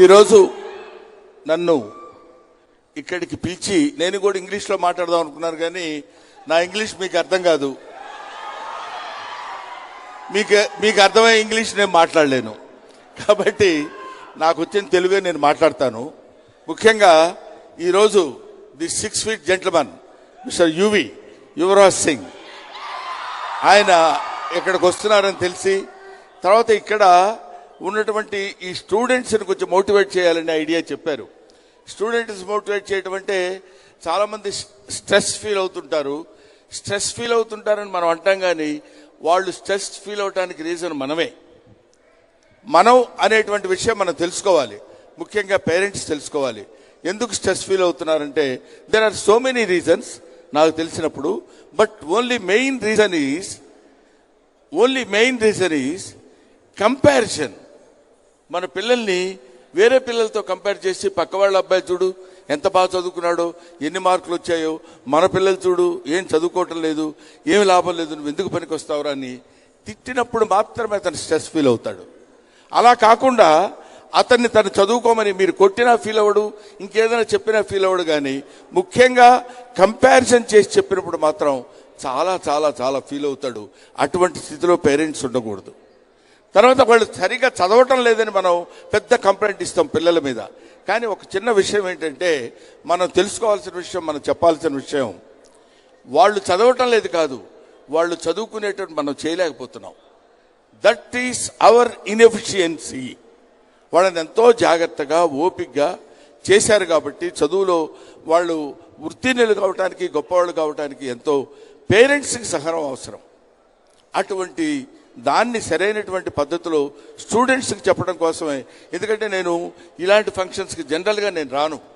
ఈరోజు నన్ను ఇక్కడికి పిలిచి నేను కూడా ఇంగ్లీష్లో మాట్లాడదాం అనుకున్నాను కానీ నా ఇంగ్లీష్ మీకు అర్థం కాదు. మీకు మీకు అర్థమయ్యే ఇంగ్లీష్ నేను మాట్లాడలేను. కాబట్టి నాకు వచ్చిన తెలుగే నేను మాట్లాడతాను. ముఖ్యంగా ఈరోజు the six feet gentleman mister Yuvi Yuvraj Singh. ఆయన ఇక్కడికి వస్తున్నారని తెలిసి తర్వాత ఇక్కడ ఉన్నటువంటి ఈ స్టూడెంట్స్ని కొంచెం మోటివేట్ చేయాలనే ఐడియా చెప్పారు. స్టూడెంట్స్ మోటివేట్ చేయటం అంటే చాలామంది స్ట్రెస్ ఫీల్ అవుతుంటారు. స్ట్రెస్ ఫీల్ అవుతుంటారని మనం అంటాం కానీ వాళ్ళు స్ట్రెస్ ఫీల్ అవడానికి రీజన్ మనమే. మనం అనేటువంటి విషయం మనం తెలుసుకోవాలి. ముఖ్యంగా పేరెంట్స్ తెలుసుకోవాలి. ఎందుకు stress feel అవుతున్నారంటే there are so many reasons నాకు తెలిసినప్పుడు but only main reason is only main reason is comparison మన పిల్లల్ని వేరే పిల్లలతో కంపేర్ చేసి పక్క వాళ్ళ అబ్బాయి చూడు ఎంత బాగా చదువుకున్నాడో ఎన్ని మార్కులు వచ్చాయో మన పిల్లలు చూడు ఏం చదువుకోవటం లేదు ఏమి లాభం లేదు నువ్వు ఎందుకు పనికి వస్తావురా అని తిట్టినప్పుడు మాత్రమే అతను స్ట్రెస్ ఫీల్ అవుతాడు. అలా కాకుండా అతన్ని తను చదువుకోమని మీరు కొట్టినా ఫీల్ అవ్వడు ఇంకేదైనా చెప్పినా ఫీల్ అవ్వడు కానీ ముఖ్యంగా కంపారిజన్ చేసి చెప్పినప్పుడు మాత్రం చాలా చాలా చాలా ఫీల్ అవుతాడు. అటువంటి స్థితిలో పేరెంట్స్ ఉండకూడదు. తర్వాత వాళ్ళు సరిగా చదవటం లేదని మనం పెద్ద కంప్లైంట్ ఇస్తాం పిల్లల మీద. కానీ ఒక చిన్న విషయం ఏంటంటే మనం తెలుసుకోవాల్సిన విషయం మనం చెప్పాల్సిన విషయం వాళ్ళు చదవటం లేదు కాదు వాళ్ళు చదువుకునేటట్టు మనం చేయలేకపోతున్నాం. దట్ ఈస్ అవర్ ఇన్ఎఫిషియన్సీ వాళ్ళని ఎంతో జాగ్రత్తగా ఓపికగా చేశారు కాబట్టి చదువులో వాళ్ళు వృత్తినిలు కావటానికి గొప్పవాళ్ళు కావటానికి ఎంతో పేరెంట్స్కి సహనం అవసరం. అటువంటి దాన్ని సరైనటువంటి పద్ధతిలో స్టూడెంట్స్కి చెప్పడం కోసమే. ఎందుకంటే నేను ఇలాంటి ఫంక్షన్స్కి జనరల్గా నేను రాను.